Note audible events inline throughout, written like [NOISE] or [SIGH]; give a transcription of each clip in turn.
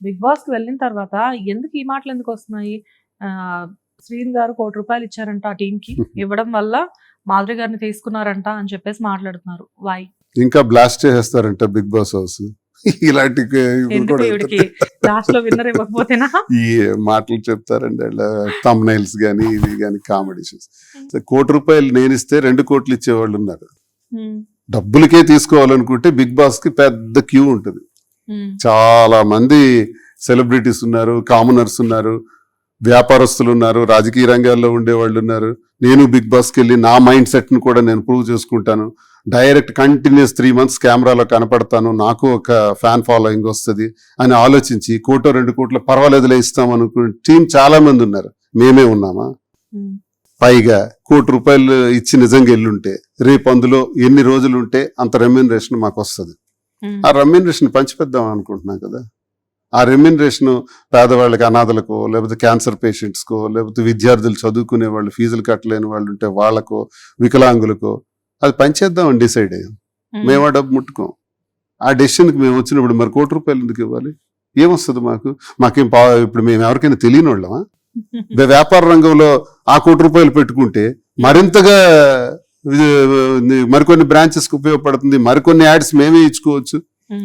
Big బాస్కి వెళ్ళిన తర్వాత ఎందుకు ఈ మాటలు ఎందుకు వస్తున్నాయి? శ్రీన్ గారు కోటి రూపాయలు ఇచ్చారంట ఆ టీం కి. [LAUGHS] ఇవ్వడం వల్ల మాధురి గారిని తీసుకున్నారంట అని చెప్పేసి మాట్లాడుతున్నారు. వై ఇంకా బ్లాస్ట్ చేసేస్తారంట బిగ్ బాస్ హౌస్. ఇలాంటి ఈ మాటలు చెప్తారండి. తమ్ నైల్స్ కానీ ఇవి కానీ కామెడీ షోస్ కోటి రూపాయలు నేను ఇస్తే రెండు కోట్లు ఇచ్చేవాళ్ళు ఉన్నారు. ఉమ్, డబ్బులకే తీసుకోవాలనుకుంటే బిగ్ బాస్కి పెద్ద క్యూ ఉంటుంది. చాలా మంది సెలబ్రిటీస్ ఉన్నారు కామనర్స్ ఉన్నారు వ్యాపారస్తులు ఉన్నారు రాజకీయ రంగాల్లో ఉండే వాళ్ళు ఉన్నారు. నేను బిగ్ బాస్కి వెళ్ళి నా మైండ్ సెట్ని కూడా నేను ప్రూవ్ చేసుకుంటాను. డైరెక్ట్ కంటిన్యూస్ త్రీ మంత్స్ కెమెరాలో కనపడతాను నాకు ఒక ఫ్యాన్ ఫాలోయింగ్ వస్తుంది అని ఆలోచించి కోటో రెండు కోట్లు పర్వాలేదులే ఇస్తాం అనుకునే టీం చాలా మంది ఉన్నారు. మేమే ఉన్నామా? పైగా కోటి రూపాయలు ఇచ్చి నిజంగా ఎల్లుంటే రేపు అందులో ఎన్ని రోజులు ఉంటే అంత రెమ్యూనరేషన్ మాకు వస్తుంది. ఆ రెమ్యూనరేషన్ పంచిపెద్దాం అనుకుంటున్నాం కదా. ఆ రెమ్యూనరేషన్ పేదవాళ్ళకి అనాథలకో లేకపోతే క్యాన్సర్ పేషెంట్స్కో లేకపోతే విద్యార్థులు చదువుకునే వాళ్ళు ఫీజులు కట్టలేని వాళ్ళు ఉంటే వాళ్ళకో వికలాంగులకో అది పంచేద్దాం అని డిసైడ్ అయ్యాం. మేము. ఆ డబ్బు ముట్టుకోం. ఆ డెసిషన్కి మేము వచ్చినప్పుడు మరి కోటి రూపాయలు ఎందుకు ఇవ్వాలి? ఏమొస్తుంది మాకు? మాకేం పా ఇప్పుడు మేము ఎవరికైనా తెలియని వాళ్ళమా? వ్యాపార రంగంలో ఆ కోటి రూపాయలు పెట్టుకుంటే మరింతగా మరికొన్ని బ్రాంచెస్కి ఉపయోగపడుతుంది. మరికొన్ని యాడ్స్ మేమే ఇచ్చుకోవచ్చు.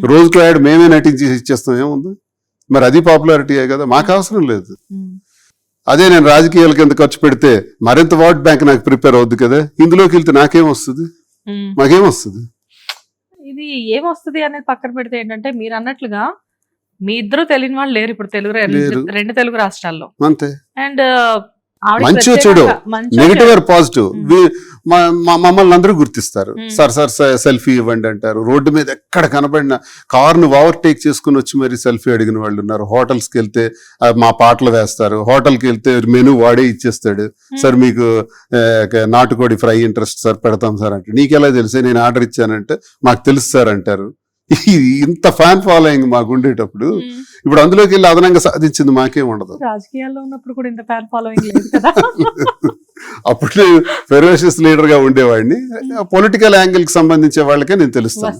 రోజుకో యాడ్ మేమే నటించి ఇచ్చేస్తాం. ఏముంది? మరి అది పాపులారిటీయే కదా? మాకు అవసరం లేదు. అదే నేను రాజకీయాల కింద ఖర్చు పెడితే మరింత ఓట్ బ్యాంక్ నాకు ప్రిపేర్ అవుద్ది కదా? ఇందులోకి వెళ్తే నాకేం వస్తుంది. మాకేం వస్తుంది? ఇది ఏమొస్తుంది అనేది పక్కన పెడితే ఏంటంటే మీరు అన్నట్లుగా మీ ఇద్దరు తెలియని వాళ్ళు లేరు ఇప్పుడు తెలుగు. రెండు తెలుగు రాష్ట్రాల్లో. అంతే. అండ్ మంచో చెడో, నెగిటివ్ ఆర్ పాజిటివ్ మమ్మల్ని అందరూ గుర్తిస్తారు. సార్ సార్ సెల్ఫీ ఇవ్వండి అంటారు. రోడ్డు మీద ఎక్కడ కనబడిన కార్ను ఓవర్టేక్ చేసుకుని వచ్చి మరి సెల్ఫీ అడిగిన వాళ్ళు ఉన్నారు. హోటల్స్కి వెళ్తే మా పాటలు వేస్తారు. హోటల్కి వెళ్తే మెనూ వాడే ఇచ్చేస్తాడు. సార్ మీకు నాటుకోడి ఫ్రై ఇంట్రెస్ట్ సార్ పెడతాం సార్ అంటే నీకెలా తెలిసే? నేను ఆర్డర్ ఇచ్చానంటే మాకు తెలుసు సార్ అంటారు. [LAUGHS] ఇంత ఫ్యాన్ ఫాలోయింగ్ మాకు ఉండేటప్పుడు ఇప్పుడు అందులోకి వెళ్ళి అదనంగా సాధించింది మాకేం ఉండదు. రాజకీయాల్లో ఉన్నప్పుడు కూడా ఇంత ఫ్యాన్ ఫాలోయింగ్ లేదు కదా. [LAUGHS] అప్పుడు ఫెరోషియస్ లీడర్గా ఉండేవాడిని. పొలిటికల్ యాంగిల్కి సంబంధించే వాళ్ళకే నేను తెలుస్తాను.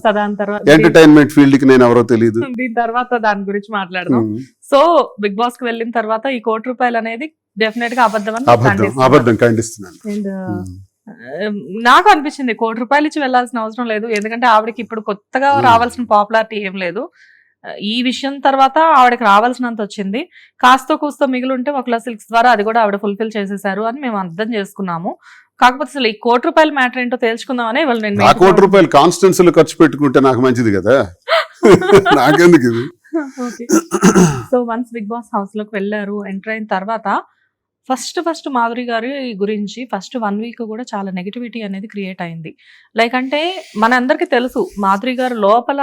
ఎంటర్టైన్మెంట్ ఫీల్డ్కి నేను ఎవరో తెలియదు [LAUGHS] దీని తర్వాత దాని గురించి మాట్లాడదాం. సో బిగ్ బాస్కి వెళ్ళిన తర్వాత ఈ కోటి రూపాయలు అనేది డెఫినెట్గా అబద్ధం అబద్ధం. అబద్ధం ఖండిస్తున్నాను. నాకు అనిపించింది కోటి రూపాయలు ఇచ్చి వెళ్ళాల్సిన అవసరం లేదు. ఎందుకంటే ఆవిడకి ఇప్పుడు కొత్తగా Hmm. రావాల్సిన పాపులారిటీ ఏం లేదు. ఈ విషయం తర్వాత ఆవిడకి రావాల్సినంత వచ్చింది. కాస్త కూస్తో మిగిలి ఉంటే ఒకలా సిల్క్స్ ద్వారా అది కూడా ఆవిడ ఫుల్ఫిల్ చేసేసారు అని మేము అర్థం చేసుకున్నాము. కాకపోతే అసలు ఈ కోటి రూపాయల మ్యాటర్ ఏంటో తెలుసుకుందామని ఇవాళ నేను కోటి రూపాయలు కాన్స్టెన్సీలో ఖర్చు పెట్టుకుంటే నాకు మంచిది కదా? [LAUGHS] నాకెందుకు ఇది? సో వన్స్ బిగ్ బాస్ హౌస్లోకి వెళ్ళారు ఎంటర్ అయిన తర్వాత ఫస్ట్ ఫస్ట్ మాధురి గారి గురించి ఫస్ట్ వన్ వీక్ కూడా చాలా నెగిటివిటీ అనేది క్రియేట్ అయింది. లైక్ అంటే మనందరికీ తెలుసు మాధురి గారు లోపల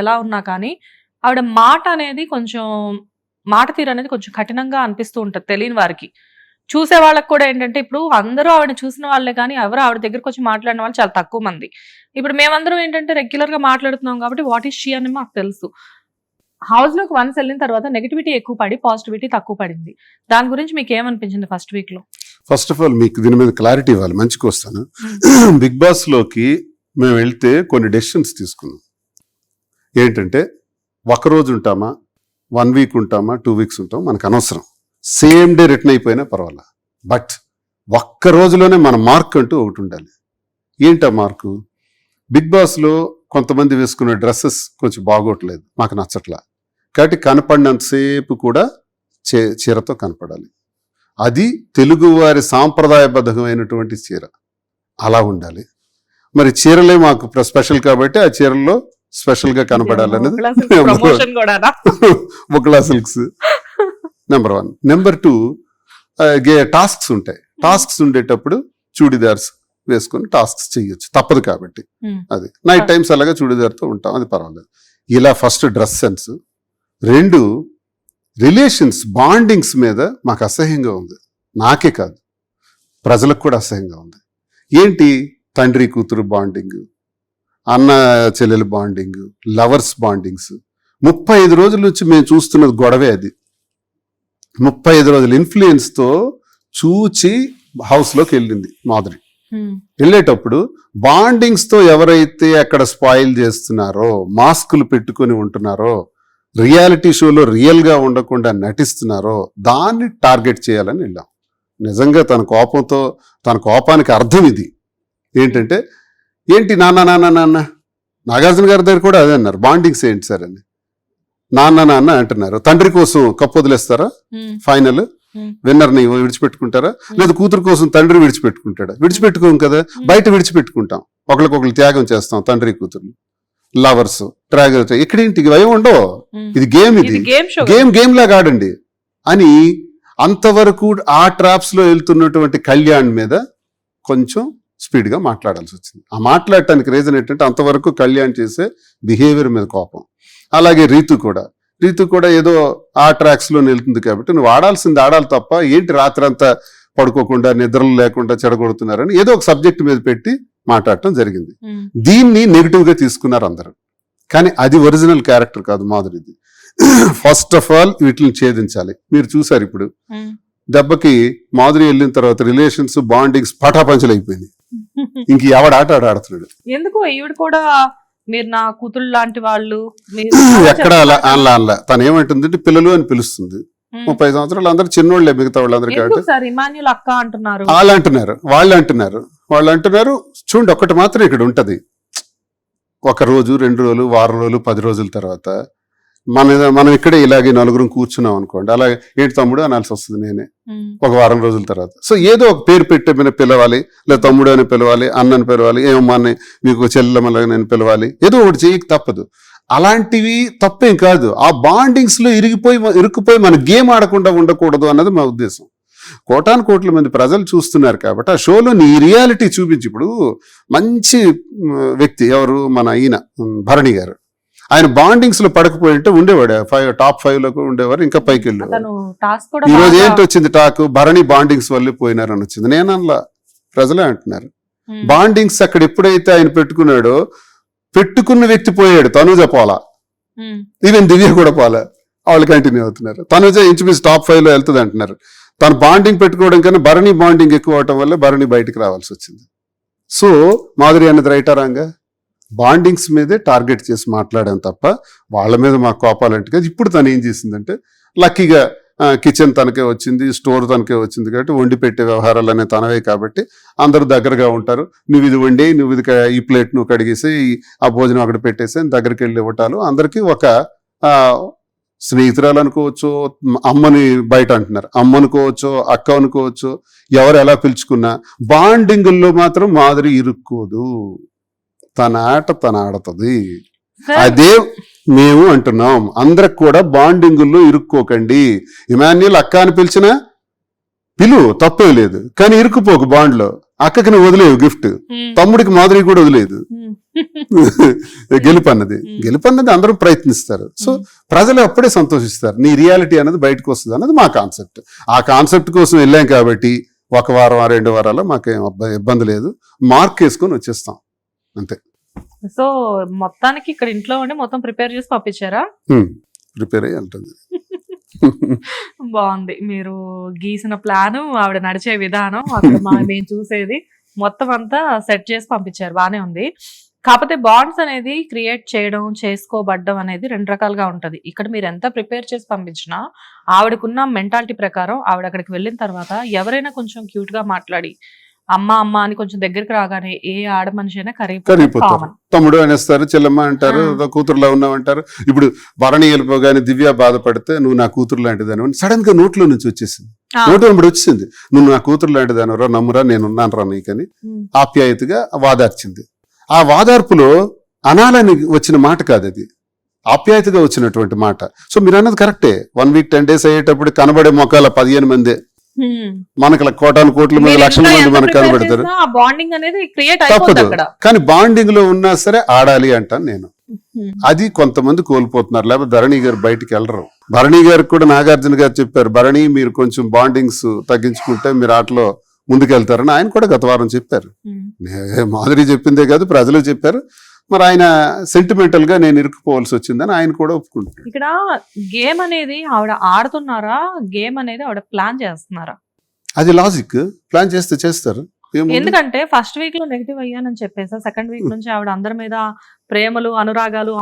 ఎలా ఉన్నా కానీ ఆవిడ మాట అనేది కొంచెం మాట తీరు అనేది కొంచెం కఠినంగా అనిపిస్తూ ఉంటుంది తెలియని వారికి. చూసే వాళ్ళకి కూడా ఏంటంటే ఇప్పుడు అందరూ ఆవిడ చూసిన వాళ్ళే కానీ ఎవరు ఆవిడ దగ్గరకు వచ్చి మాట్లాడిన వాళ్ళు చాలా తక్కువ మంది. ఇప్పుడు మేమందరం ఏంటంటే రెగ్యులర్గా మాట్లాడుతున్నాం కాబట్టి వాట్ ఈస్ షీ అని మాకు తెలుసు. హౌస్లోకి వన్స్ వెళ్ళిన తర్వాత నెగిటివిటీ ఎక్కువ పడి పాజిటివిటీ తక్కువ పడింది. దాని గురించి మీకు ఏమనిపించింది ఫస్ట్ వీక్లో? ఫస్ట్ ఆఫ్ ఆల్ మీకు దీని మీద క్లారిటీ ఇవ్వాలి. మంచిగా వస్తాను. బిగ్ బాస్లోకి మేము వెళ్తే కొన్ని డెసిషన్స్ తీసుకున్నాం. ఏంటంటే ఒక రోజు ఉంటామా వన్ వీక్ ఉంటామా టూ వీక్స్ ఉంటాం మనకు అనవసరం. సేమ్ డే రిటర్న్ అయిపోయినా పర్వాలా. బట్ ఒక్క రోజులోనే మన మార్క్ అంటూ ఒకటి ఉండాలి. ఏంటా మార్కు బిగ్ బాస్లో కొంతమంది వేసుకునే డ్రెస్సెస్ కొంచెం బాగోట్లేదు. మాకు నచ్చట్లా. కాబట్టి కనపడినంతసేపు కూడా చే చీరతో కనపడాలి. అది తెలుగువారి సాంప్రదాయబద్ధమైనటువంటి చీర. అలా ఉండాలి. మరి చీరలే మాకు స్పెషల్ కాబట్టి ఆ చీరల్లో స్పెషల్గా కనపడాలనేది బుక్లా silks number one. Number two tasks ఉంటాయి. టాస్క్స్ ఉండేటప్పుడు చూడిదార్స్ వేసుకొని టాస్క్స్ చేయొచ్చు తప్పదు కాబట్టి. Hmm. అది. నైట్ టైమ్స్ అలాగా చూడిదార్తో ఉంటాం. అది పర్వాలేదు. ఇలా ఫస్ట్ డ్రెస్ సెన్స్. రెండు రిలేషన్స్ బాండింగ్స్ మీద మాకు అసహ్యంగా ఉంది. నాకే కాదు. ప్రజలకు కూడా అసహ్యంగా ఉంది. ఏంటి? తండ్రి కూతురు బాండింగ్ అన్న చెల్లెలు బాండింగ్ లవర్స్ బాండింగ్స్. ముప్పై ఐదు రోజుల నుంచి మేము చూస్తున్నది గొడవే అది. ముప్పై ఐదు రోజుల ఇన్ఫ్లుయెన్స్తో చూచి హౌస్లోకి వెళ్ళింది మాధురి. వెళ్ళేటప్పుడు బాండింగ్స్తో ఎవరైతే అక్కడ స్పాయిల్ చేస్తున్నారో మాస్కులు పెట్టుకొని ఉంటున్నారో రియాలిటీ షోలో రియల్గా ఉండకుండా నటిస్తున్నారో దాన్ని టార్గెట్ చేయాలని వెళ్ళాం. నిజంగా తన కోపంతో తన కోపానికి అర్థం ఇది. ఏంటంటే ఏంటి నాన్న నాన్న నాన్న? నాగార్జున గారి దగ్గర కూడా అదే అన్నారు. బాండింగ్స్ ఏంటి సార్ అని. నాన్న నాన్న అంటున్నారు. తండ్రి కోసం కప్పు వదిలేస్తారా? ఫైనల్? Hmm. విన్నర్ని విడిచిపెట్టుకుంటారా లేదా కూతురు కోసం తండ్రి విడిచిపెట్టుకుంటాడా? విడిచిపెట్టుకోం కదా. బయట విడిచిపెట్టుకుంటాం. ఒకరికొకరు త్యాగం చేస్తాం తండ్రి కూతురు లవర్స్ ట్రాగర్ ఇక్కడేంటి ఇవి ఉండవు. ఇది గేమ్ ఇది. గేమ్ గేమ్ లాగా ఆడండి. అని అంతవరకు ఆ ట్రాప్స్లో వెళ్తున్నటువంటి కళ్యాణ్ మీద కొంచెం స్పీడ్గా మాట్లాడాల్సి వచ్చింది. ఆ మాట్లాడటానికి రీజన్ ఏంటంటే అంతవరకు కళ్యాణ్ చేసే బిహేవియర్ మీద కోపం. అలాగే రీతు కూడా. రీతు కూడా ఏదో ఆ ట్రాక్స్లో వెళ్తుంది కాబట్టి నువ్వు ఆడాల్సింది ఆడాలి తప్ప ఏంటి రాత్రంతా పడుకోకుండా నిద్రలు లేకుండా చెడగొడుతున్నారని ఏదో ఒక సబ్జెక్ట్ మీద పెట్టి మాట్లాడటం జరిగింది. దీన్ని నెగిటివ్గా తీసుకున్నారు అందరూ. కానీ అది ఒరిజినల్ క్యారెక్టర్ కాదు మాధురిది. ఫస్ట్ ఆఫ్ ఆల్ వీటిని ఛేదించాలి. మీరు చూసారు ఇప్పుడు. దెబ్బకి మాధురి వెళ్ళిన తర్వాత రిలేషన్స్ బాండింగ్స్ పటాపంచలు అయిపోయింది [LAUGHS] ఇంక ఎవడ ఆట ఆడ ఆడుతున్నాడు? ఎందుకు ఈవిడ కూడా మీరు నా కూతురు లాంటి వాళ్ళు? [CLEARS THROAT] ఎక్కడ అలా అలా అలా. తను ఏమంటుందంటే పిల్లలు అని పిలుస్తుంది. ముప్పై సంవత్సరాలు అందరూ చిన్నోళ్ళే మిగతా వాళ్ళందరూ కాబట్టి అక్క అంటున్నారు. వాళ్ళు అంటున్నారు. వాళ్ళు అంటున్నారు చూడండి ఒక్కటి మాత్రం ఇక్కడ ఉంటది. ఒక రోజు రెండు రోజులు వారం రోజులు పది రోజుల తర్వాత మన మనం ఇక్కడే ఇలాగే నలుగురం కూర్చున్నాం అనుకోండి. అలాగే ఏంటి తమ్ముడు అనాల్సి వస్తుంది నేనే. ఒక వారం రోజుల తర్వాత. సో ఏదో ఒక పేరు పెట్టే పిలవాలి లేదా తమ్ముడు అని పిలవాలి అన్నని పిలవాలి ఏమమ్మా అని మీకు చెల్లెమ్మలాగా నేను పిలవాలి. ఏదో ఒకటి చేయక తప్పదు. అలాంటివి తప్పేం కాదు. ఆ బాండింగ్స్లో ఇరిగిపోయి ఇరుక్కుపోయి మన గేమ్ ఆడకుండా ఉండకూడదు అన్నది మా ఉద్దేశం. కోటాను కోట్ల మంది ప్రజలు చూస్తున్నారు కాబట్టి ఆ షోలో నీ రియాలిటీ చూపించి ఇప్పుడు మంచి వ్యక్తి ఎవరు? మన ఈయన భరణి గారు. ఆయన బాండింగ్స్లో పడకపోయి ఉంటే ఉండేవాడు. ఫైవ్ టాప్ ఫైవ్లో కూడా ఉండేవారు ఇంకా పైకి వెళ్ళేవారు అతను టాస్క్ కూడా ఈ రోజు బాగా- ఏంటి వచ్చింది టాక్? భరణి బాండింగ్స్ వల్లే పోయినారని వచ్చింది. నేను అనలా ప్రజలే అంటున్నారు. బాండింగ్స్ అక్కడ ఎప్పుడైతే ఆయన పెట్టుకున్నాడో పెట్టుకున్న వ్యక్తి పోయాడు తనుజ పోలా. ఈవెన్ దివ్య కూడా పోలా. వాళ్ళు కంటిన్యూ అవుతున్నారు. తనుజ ఇంచుమించు టాప్ ఫైవ్లో వెళ్తుంది అంటున్నారు తను బాండింగ్ పెట్టుకోవడం కన్నా భరణి బాండింగ్ ఎక్కువ అవటం వల్ల భరణి బయటికి రావాల్సి వచ్చింది. సో మాధురి అన్నది రైటారాంగా బాండింగ్స్ మీదే టార్గెట్ చేసి మాట్లాడాం తప్ప వాళ్ళ మీద మా కోపాలంటే ఇప్పుడు తను ఏం చేసిందంటే లక్కీగా కిచెన్ తనకే వచ్చింది స్టోర్ తనకే వచ్చింది కాబట్టి వండి పెట్టే వ్యవహారాలు అనే తనవే కాబట్టి అందరూ దగ్గరగా ఉంటారు. నువ్వు ఇది వండి నువ్వు ఇది ఈ ప్లేట్ నువ్వు కడిగేసి ఆ భోజనం అక్కడ పెట్టేసి దగ్గరికి వెళ్ళి ఇవ్వటాలు. అందరికీ ఒక స్నేహితురాలు అనుకోవచ్చు అమ్మని బయట అంటున్నారు. అమ్మ అనుకోవచ్చు అక్క అనుకోవచ్చు ఎవరు ఎలా పిలుచుకున్నా బాండింగుల్లో మాత్రం మాదిరి ఇరుక్కోదు. తన ఆట తన ఆడుతుంది. [LAUGHS] అదే మేము అంటున్నాం. అందరికి కూడా బాండింగుల్లో ఇరుక్కోకండి. ఇమాన్యుల్ అక్క అని పిలిచినా పిలు తప్పే లేదు. కానీ ఇరుక్కుపోకు బాండ్లో. అక్కకి నువ్వు వదిలేవు గిఫ్ట్. తమ్ముడికి మాదిరి కూడా వదిలేదు. ఉమ్, [LAUGHS] గెలుపన్నది. Hmm. గెలుపన్నది అందరూ ప్రయత్నిస్తారు. సో. ప్రజలు అప్పుడే సంతోషిస్తారు. నీ రియాలిటీ అనేది బయటకు వస్తుంది అన్నది మా కాన్సెప్ట్. ఆ కాన్సెప్ట్ కోసం వెళ్ళాం కాబట్టి ఒక వారం ఆ రెండు వారాల్లో మాకేం ఇబ్బంది లేదు. మార్క్ వేసుకొని వచ్చేస్తాం. అంతే. సో మొత్తానికి ఇక్కడ ఇంట్లో ఉండి మొత్తం ప్రిపేర్ చేసి పంపించారా? ప్రిపేర్ అయ్యి ఉంటుంది [LAUGHS] బాగుంది. మీరు గీసిన ప్లాన్ ఆవిడ నడిచే విధానం అక్కడ మేము చూసేది. మొత్తం అంతా సెట్ చేసి పంపించారు. బానే ఉంది. కాకపోతే బాండ్స్ అనేది క్రియేట్ చేయడం చేసుకోబడ్డం అనేది రెండు రకాలుగా ఉంటది. ఇక్కడ మీరు ఎంత ప్రిపేర్ చేసి పంపించినా ఆవిడకున్న మెంటాలిటీ ప్రకారం ఆవిడ అక్కడికి వెళ్ళిన తర్వాత ఎవరైనా కొంచెం క్యూట్గా మాట్లాడి అమ్మ అమ్మ అని కొంచెం దగ్గరికి రాగానే ఏ ఆడ మనిషి అయినా కరిగిపోతే. కరిగిపోతారు తమ్ముడు అనేస్తారు చెల్లెమ్మ అంటారు. కూతురులో ఉన్నావు అంటారు ఇప్పుడు భరణి వెళ్ళిపోగానే దివ్య బాధపడితే నువ్వు నా కూతురు లాంటిదని సడన్గా నోట్లో నుంచి వచ్చేసింది. నోట్లో వెంబడి వచ్చింది. నువ్వు నా కూతురు లాంటిదాను రా నమ్మురా నేను రా నీకని ఆప్యాయతగా వాదార్చింది. ఆ వాదార్పులో అనాలని వచ్చిన మాట కాదు అది. ఆప్యాయతగా వచ్చినటువంటి మాట. సో మీరు అన్నది కరెక్టే. వన్ వీక్ టెన్ డేస్ అయ్యేటప్పుడు కనబడే మొక్కల పదిహేను మంది. మనకి కోటాను కోట్ల మంది లక్షల మంది మనకు కనబడతారు. బాండింగ్ అనేది క్రియేట్ తప్పదు. కానీ బాండింగ్లో ఉన్నా సరే ఆడాలి అంటాను నేను. అది కొంతమంది కోల్పోతున్నారు. లేకపోతే ధరణి గారు బయటికి వెళ్ళరు. భరణి గారికి కూడా నాగార్జున గారు చెప్పారు భరణి మీరు కొంచెం బాండింగ్స్ తగ్గించుకుంటే మీరు ఆటలో ముందుకెళ్తారని ఆయన కూడా గత వారం చెప్పారు. మాధురి చెప్పిందే కాదు ప్రజలు చెప్పారు. మరి ఆయన సెంటిమెంటల్గా నేను ఇరుక్కుపోవాల్సి వచ్చిందని ఆయన కూడా ఒప్పుకుంటున్నాడు. ఇక్కడ గేమ్ అనేది ఆవిడ ఆడుతున్నారా? గేమ్ అనేది ఆవిడ ప్లాన్ చేస్తున్నారా? అది లాజిక్ ప్లాన్ చేస్తే చేస్తారు? ఎందుకంటే ఫస్ట్ వీక్లో నెగిటివ్ అయ్యానని చెప్పేసా సెకండ్ వీక్ నుంచి ఆవిడ అందరి మీద ప్రేమలు అనురాగాలు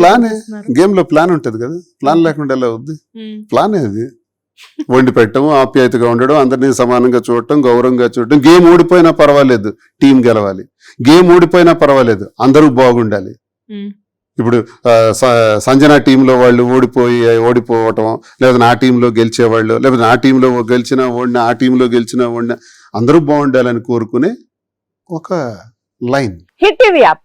ప్లానే. గేమ్లో ప్లాన్ ఉంటది కదా. ప్లాన్ లేకుండా ఎలా అవుద్ది? ఉమ్, ప్లానే అది. వండి పెట్టడం ఆప్యాయతగా ఉండడం అందరినీ సమానంగా చూడటం గౌరవంగా చూడటం. గేమ్ ఓడిపోయినా పర్వాలేదు టీం గెలవాలి. గేమ్ ఓడిపోయినా పర్వాలేదు అందరూ బాగుండాలి. ఇప్పుడు సంజన టీంలో వాళ్ళు ఓడిపోయి ఓడిపోవటం లేదా నా టీంలో గెలిచేవాళ్ళు లేకపోతే నా టీంలో గెలిచిన ఓడిన ఆ టీంలో గెలిచిన ఓడిన అందరూ బాగుండాలని కోరుకునే ఒక లైన్. Hit TV app.